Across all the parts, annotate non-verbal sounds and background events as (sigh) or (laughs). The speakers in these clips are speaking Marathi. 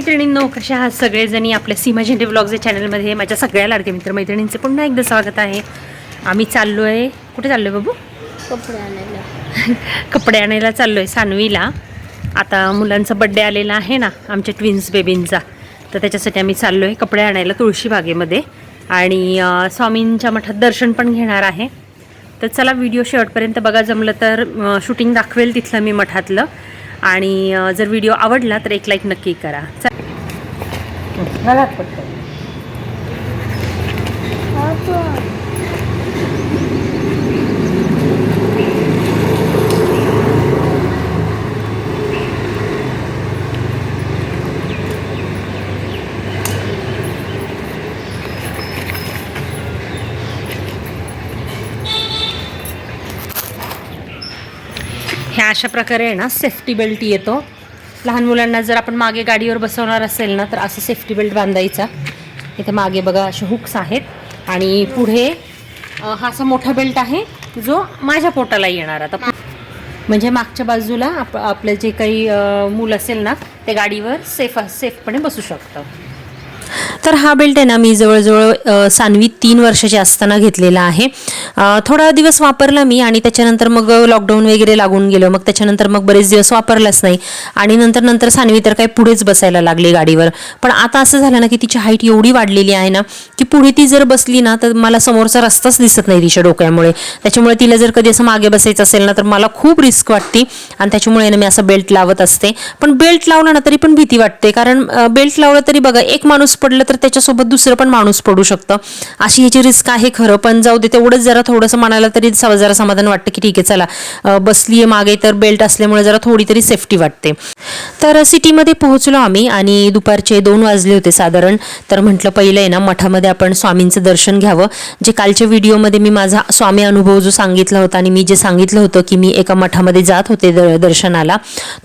मैत्रिणींनो कशा आहात सगळेजणी? आपल्या सीमा झेंडे ब्लॉग्स या चॅनलमध्ये माझ्या सगळ्या लाडके मित्र मैत्रिणींचे पुन्हा एकदा स्वागत आहे. आम्ही चाललो आहे कुठे चाललो आहे बाबू? कपडे आणायला. (laughs) कपडे आणायला चाललो आहे सानवीला. आता मुलांचा बड्डे आलेला आहे ना आमच्या ट्विन्स बेबींचा तर त्याच्यासाठी आम्ही चाललो आहे कपडे आणायला तुळशीबागेमध्ये आणि स्वामींच्या मठात दर्शन पण घेणार आहे. तर चला व्हिडिओ शेवटपर्यंत बघा. जमलं तर शूटिंग दाखवेल तिथलं मी मठातलं. आणि जर व्हिडिओ आवडला तर एक लाईक नक्की करा. चल. घाला पटकन. ह्या अशा प्रकारे आहे ना सेफ्टी बेल्ट येतो लहान मुलांना जर आपण मागे गाडीवर बसवणार असेल ना तर असं सेफ्टी बेल्ट बांधायचा. इथे मागे बघा असे हुक्स आहेत. आणि पुढे हा असा मोठा बेल्ट आहे जो माझ्या पोटाला येणार. आता म्हणजे मागच्या बाजूला आप आपलं जे काही मूल असेल ना ते गाडीवर सेफ सेफपणे बसू शकतं. तर हा बेल्ट आहे ना मी जवळजवळ सानवी तीन वर्षाची असताना घेतलेला आहे. थोडा दिवस वापरला मी आणि त्याच्यानंतर मग लॉकडाऊन वगैरे लागून गेलं. मग त्याच्यानंतर मग बरेच दिवस वापरलाच नाही. आणि नंतर नंतर सानवी तर काही पुढेच बसायला लागली गाडीवर. पण आता असं झालं ना की तिची हाईट एवढी वाढलेली आहे ना की पुढे ती जर बसली ना तर मला समोरचा रस्ताच दिसत नाही तिच्या डोक्यामुळे. त्याच्यामुळे तिला जर कधी असं मागे बसायचं असेल ना तर मला खूप रिस्क वाटते. आणि त्याच्यामुळे ना मी असं बेल्ट लावत असते. पण बेल्ट लावलं ना तरी पण भीती वाटते. कारण बेल्ट लावलं तरी बघा एक माणूस पडलं तर त्याच्यासोबत दुसरं पण माणूस पडू शकतं. अशी ह्याची रिस्क आहे खरं पण जाऊ दे तेवढंच जरा थोडंसं मनाला तरी जरा समाधान वाटतं की ठीक आहे चला. बसली आहे मागे तर बेल्ट असल्यामुळे जरा थोडी तरी सेफ्टी वाटते. तर सिटीमध्ये पोहोचलो आम्ही आणि दुपारचे दोन वाजले होते साधारण. तर म्हटलं पहिलं आहे ना मठामध्ये आपण स्वामींचं दर्शन घ्यावं. जे कालच्या व्हिडिओमध्ये मी माझा स्वामी अनुभव जो सांगितला होता आणि मी जे सांगितलं होतं की मी एका मठामध्ये जात होते द- दर्शनाला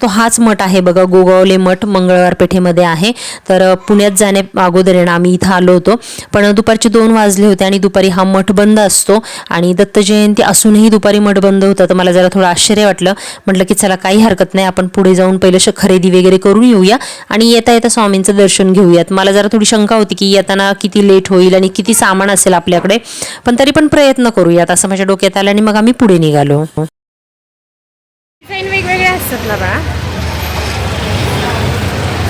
तो हाच मठ आहे. बघा गोगावले मठ मंगळवार पेठेमध्ये आहे. तर पुण्यात जाण्या अगोदर आहे ना आम्ही इथं आलो होतो. पण दुपारचे दोन वाजले होते आणि दुपारी हा मठ बंद असतो आणि दत्त जयंती असूनही दुपारी मठ बंद होतं. तर मला जरा थोडं आश्चर्य वाटलं. म्हटलं की चला काही हरकत नाही. आपण पुढे जाऊन पहिलं शख खरेदी वगैरे करून येऊया आणि येता येता स्वामींचं दर्शन घेऊयात. मला जरा थोडी शंका होती की येताना किती लेट होईल आणि किती सामान असेल आपल्याकडे पण तरी पण प्रयत्न करूयात असं माझ्या डोक्यात आलं आणि मग आम्ही पुढे निघालो. वेगवेगळे असतात ना बा.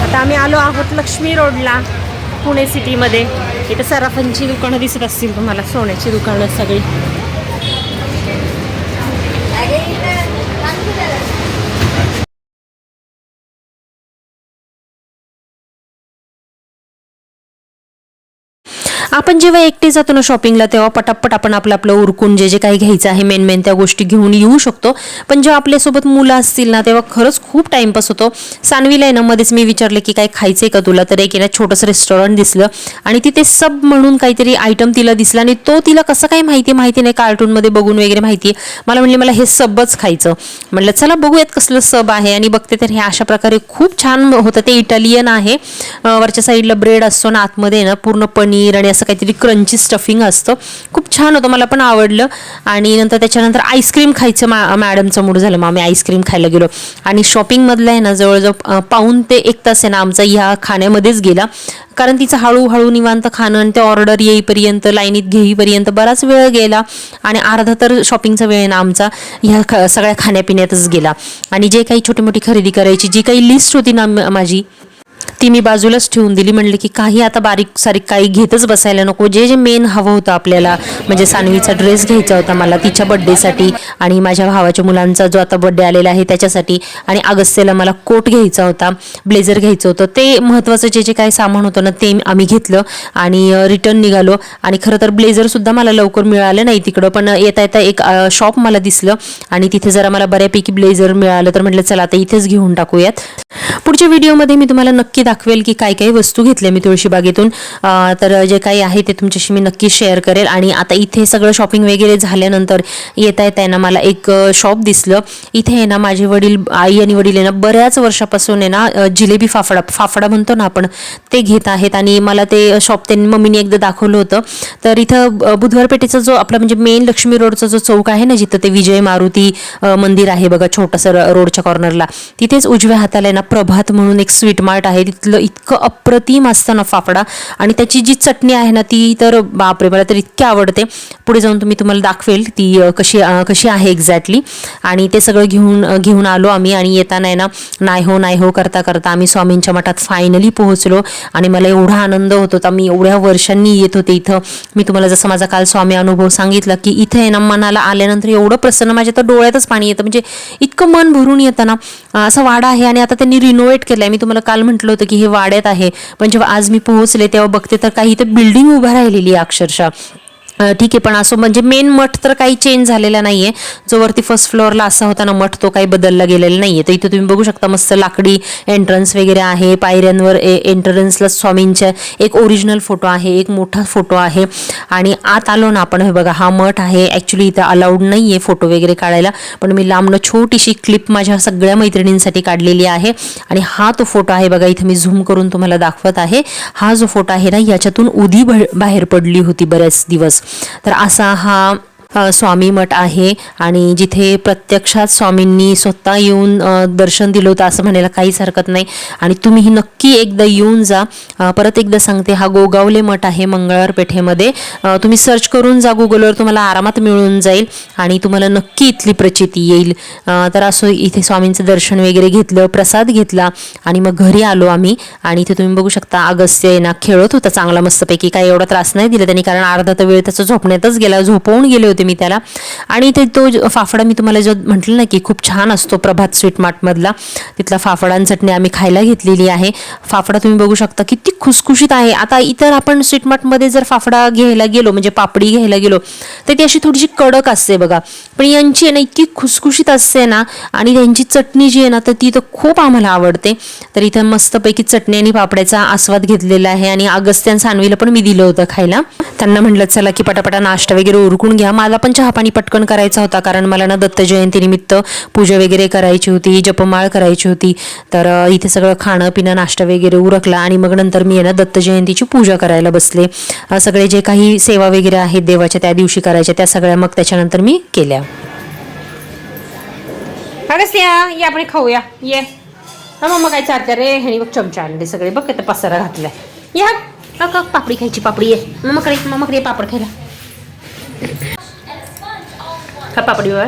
आता आम्ही आलो आहोत लक्ष्मी रोडला पुणे सिटीमध्ये इथं सराफांची दुकानं दिसत असतील तुम्हाला सोन्याची दुकानं सगळी. आपण जेव्हा एकटे जातो ना शॉपिंगला तेव्हा पटापट आपण आपलं आपलं उरकून जे जे काही घ्यायचं आहे मेन मेन त्या गोष्टी घेऊन येऊ शकतो. पण जेव्हा आपल्यासोबत मुलं असतील ना तेव्हा खरंच खूप टाइमपास होतो. सानवीला आहे ना मध्येच मी विचारले की काय खायचंय का तुला? तर एक ना छोटंसं रेस्टॉरंट दिसलं आणि तिथे सब म्हणून काहीतरी आयटम तिला दिसला आणि तो तिला कसं काय माहिती माहिती नाही. कार्टूनमध्ये बघून वगैरे माहिती मला म्हणले मला हे सबच खायचं. म्हटलं चला बघूयात कसलं सब आहे. आणि बघते तर हे अशा प्रकारे खूप छान होतं. ते इटालियन आहे. वरच्या साईडला ब्रेड असतो ना आतमध्ये ना पूर्ण पनीर आणि असं काहीतरी क्रंची स्टफिंग असतं. खूप छान होतं मला पण आवडलं. आणि नंतर त्याच्यानंतर आईस्क्रीम खायचं मा मॅडमचं मूड झालं. मग आम्ही आईस्क्रीम खायला गेलो. आणि शॉपिंगमधलं आहे ना जवळजवळ पाहून ते एक तास आहे ना आमचा ह्या खाण्यामध्येच गेला. कारण तिचं हळूहळू निवांत खाणं आणि ते ऑर्डर येईपर्यंत लाईनीत घेईपर्यंत बराच वेळ गेला. आणि अर्धा तर शॉपिंगचा वेळ आहे ना आमचा ह्या ख सगळ्या खाण्यापिण्यातच गेला. आणि जे काही छोटी मोठी खरेदी करायची जी काही लिस्ट होती ना माझी ती मी बाजूलाच ठेवून दिली. म्हणले की काही आता बारीक सारीक काही घेतच बसायला नको. जे जे मेन हवं होतं आपल्याला म्हणजे सानवीचा ड्रेस घ्यायचा होता मला तिच्या बड्डेसाठी आणि माझ्या भावाच्या मुलांचा जो आता बड्डे आलेला आहे त्याच्यासाठी. आणि अगस्त्यला मला कोट घ्यायचा होता ब्लेझर घ्यायचं होतं. ते महत्त्वाचं जे जे काही सामान होतं ना ते आम्ही घेतलं आणि रिटर्न निघालो. आणि खरं तर ब्लेझरसुद्धा मला लवकर मिळालं नाही तिकडं. पण येता येता एक शॉप मला दिसलं. आणि तिथे जरा मला बऱ्यापैकी ब्लेझर मिळालं. तर म्हटलं चला आता इथेच घेऊन टाकूयात. पुढच्या व्हिडिओमध्ये मी तुम्हाला नक्की दाखवेल की काय काही वस्तू घेतल्या मी तुळशीबागेतून तर जे काही आहे ते तुमच्याशी मी नक्की शेअर करेल. आणि आता इथे सगळं शॉपिंग वगैरे झाल्यानंतर येता येता आहे ना मला एक शॉप दिसलं. इथे आहे ना माझे वडील आई आणि वडील आहे ना बऱ्याच वर्षापासून आहे ना जिलेबी फाफडा फाफडा म्हणतो ना आपण ते घेत आहेत. आणि मला ते शॉप त्यांनी मम्मीने एकदा दाखवलं होतं. तर इथं अं, बुधवार पेठेचा जो आपला म्हणजे मेन लक्ष्मी रोडचा जो चौक आहे ना जिथं ते विजय मारुती मंदिर आहे बघा छोटंसं र- रोडच्या कॉर्नरला तिथेच उजव्या हाताला आहे ना प्रभात म्हणून एक स्वीट मार्ट आहे. आहे. तिथलं इतकं अप्रतिम असतं ना फाफडा आणि त्याची जी चटणी आहे ना ती तर बापरे मला तर इतकी आवडते. पुढे जाऊन तुम्ही तुम्हाला दाखवेल ती कशी कशी आहे एक्झॅक्टली आणि ते सगळं घेऊन घेऊन आलो आम्ही आणि येताना आहे ना नाही हो नाही हो करता करता आम्ही स्वामींच्या मठात फायनली पोहोचलो. आणि मला एवढा आनंद होत होता मी एवढ्या वर्षांनी येत होते इथं. मी तुम्हाला जसं माझा काल स्वामी अनुभव सांगितला की इथे आहे ना मनाला आल्यानंतर एवढं प्रसन्न माझ्या तर डोळ्यातच पाणी येतं. म्हणजे इतकं मन भरून येतं ना असं असा वाडा आहे आणि आता त्यांनी रिनोव्हेट आहे मी तुम्हाला काल म्हटलं होतं की हे वाड्यात आहे. पण जेव्हा आज मी पोहोचले तेव्हा बघते तर काही इथं बिल्डिंग उभा राहिलेली आहे अक्षरशः. ठीक आहे पण असं म्हणजे मेन मठ तर काही चेंज झालेला नाहीये. जो वरती फर्स्ट फ्लोअरला असा होता ना मठ तो काही बदलला गेलेला नाहीये. तर इथे तुम्ही बघू शकता मस्त लाकडी एंट्रन्स वगैरे आहे. पायऱ्यांवर एंट्रन्सला स्वामींच्या एक ओरिजिनल फोटो आहे एक मोठा फोटो आहे. आणि आत आलो ना आपण हे बघा हा मठ आहे. ॲक्च्युली इथं अलाउड नाही आहे फोटो वगैरे काढायला. पण मी लांबनं छोटीशी क्लिप माझ्या सगळ्या मैत्रिणींसाठी काढलेली आहे. आणि हा तो फोटो आहे बघा इथं मी झूम करून तुम्हाला दाखवत आहे. हा जो फोटो आहे ना याच्यातून उदी बाहेर पडली होती बरेच दिवस. तर असा हा स्वामी मठ आहे आणि जिथे प्रत्यक्षात स्वामींनी स्वतः येऊन दर्शन दिलं होतं असं म्हणायला काहीच हरकत नाही. आणि तुम्हीही नक्की एकदा येऊन जा. परत एकदा सांगते हा गोगावले मठ आहे मंगळवार पेठेमध्ये. तुम्ही सर्च करून जा गुगलवर तुम्हाला आरामात मिळून जाईल आणि तुम्हाला नक्की इथली प्रचिती येईल. तर असं इथे स्वामींचं दर्शन वगैरे घेतलं प्रसाद घेतला आणि मग घरी आलो आम्ही. आणि इथे तुम्ही बघू शकता अगस्त्य येणार खेळत होता चांगला मस्तपैकी. काही एवढा त्रास नाही दिला त्यांनी कारण अर्धा तर वेळ त्याचा झोपण्यातच गेला झोपवून गेले होते मी त्याला. आणि ते तो फाफडा मी तुम्हाला जो म्हटलं ना की खूप छान असतो प्रभात स्वीट मार्टमधला तिथला फाफडांचटणी चटणी आम्ही खायला घेतलेली आहे. फाफडा तुम्ही बघू शकता किती खुसखुशीत आहे. आता इतर आपण स्वीट मार्टमध्ये जर फाफडा घ्यायला गेलो म्हणजे पापडी घ्यायला गेलो तर ती अशी थोडीशी कडक असते बघा. पण यांची आहे ना इतकी खुसखुशीत असते ना आणि त्यांची चटणी जी आहे ना तर ती तर खूप आम्हाला आवडते. तर इथं मस्तपैकी चटणी आणि पापड्याचा आस्वाद घेतलेला आहे. आणि अगस्त्यान सानवीला पण मी दिलं होतं खायला. त्यांना म्हटलं चला की पटापटा नाश्ता वगैरे उरकून घ्या. मला पण चहा पाणी पटकन करायचा होता कारण मला ना दत्त जयंतीनिमित्त पूजा वगैरे करायची होती जपमाळ करायची होती. तर इथे सगळं खाणं पिणं नाश्ता वगैरे उरकला आणि मग नंतर मी ना दत्त जयंतीची पूजा करायला बसले. सगळे जे काही सेवा वगैरे आहेत देवाच्या त्या दिवशी करायच्या त्या सगळ्या मग त्याच्यानंतर मी केल्या. अगस्त्या ये आपण खाऊया. ये. हा मम्मा काय चालतं रे? ह्याने बघ चमचा आणले सगळे. बघ आता पसारा घातलाय. या का पापडी खायची पापडी ये. मम्माकडे मम्माकडे ये पापड खायला. கப்பாப்படிவை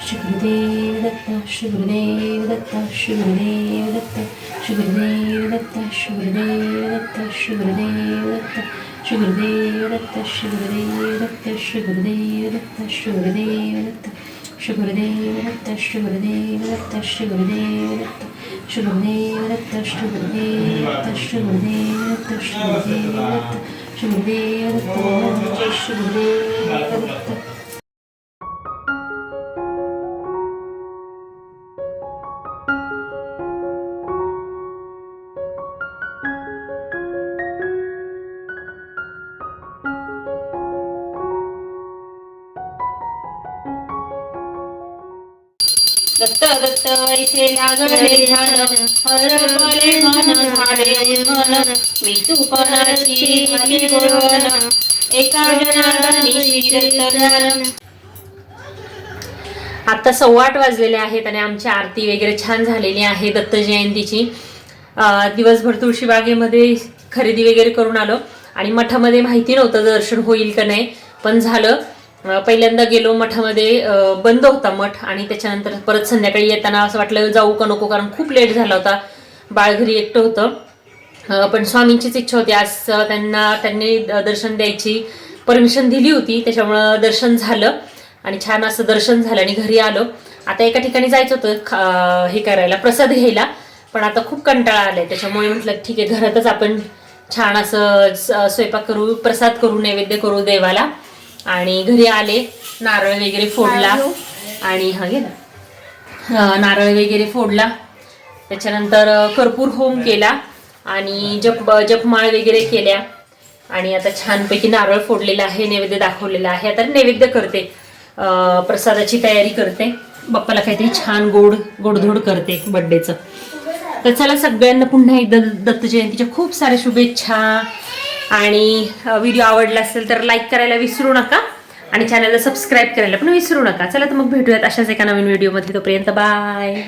Sugar Dave Dutta, Sugar Dave Dutta, Sugar Dave Dutta. Datta Shubhdev Datta Shubhdev Datta Shubhdev Datta Shubhdev Datta Shubhdev Datta Shubhdev Datta Shubhdev Datta Shubhdev Datta Datta इथे लागले ध्यान हरपले मन झाले मन मी तुपणाची झाली बोलवन एका जनार्दनी ध्यान आता सव्वा आठ वाजलेले आहेत आणि आमची आरती वगैरे छान झालेली आहे दत्त जयंतीची. अं, दिवसभर तुळशीबागेमध्ये खरेदी वगैरे करून आलो. आणि मठामध्ये माहिती नव्हतं दर्शन होईल का नाही पण झालं. पहिल्यांदा गेलो मठामध्ये बंद होता मठ आणि त्याच्यानंतर परत संध्याकाळी येताना असं वाटलं जाऊ का नको कारण खूप लेट झाला होता. बाळ घरी एकटं होतं. पण स्वामींचीच इच्छा होती. आज त्यांना त्यांनी दर्शन द्यायची परमिशन दिली होती. त्याच्यामुळं दर्शन झालं आणि छान असं दर्शन झालं आणि घरी आलो. आता एका ठिकाणी जायचं होतं खा- हे करायला प्रसाद घ्यायला. पण आता खूप कंटाळा आलाय. त्याच्यामुळे म्हटलं ठीक आहे घरातच आपण छान असं स- स्वयंपाक करू प्रसाद करू नैवेद्य करू देवाला. आणि घरी आले नारळ वगैरे फोडला. आणि हा घे नारळ वगैरे फोडला. त्याच्यानंतर कर्पूर होम केला आणि जप जपमाळ वगैरे केल्या. आणि आता छानपैकी नारळ फोडलेला आहे नैवेद्य दाखवलेला आहे. आता नैवेद्य करते. प्रसादाची तयारी करते. बाप्पाला काहीतरी छान गोड गोडधोड करते बड्डेचं तर चला सगळ्यांना पुन्हा एकदा दत्त जयंतीच्या खूप साऱ्या शुभेच्छा. आणि व्हिडिओ आवडला असेल तर लाईक करायला विसरू नका आणि चॅनलला सबस्क्राईब करायला पण विसरू नका. चला तर मग भेटूयात अशाच एका नवीन व्हिडिओमध्ये तोपर्यंत. बाय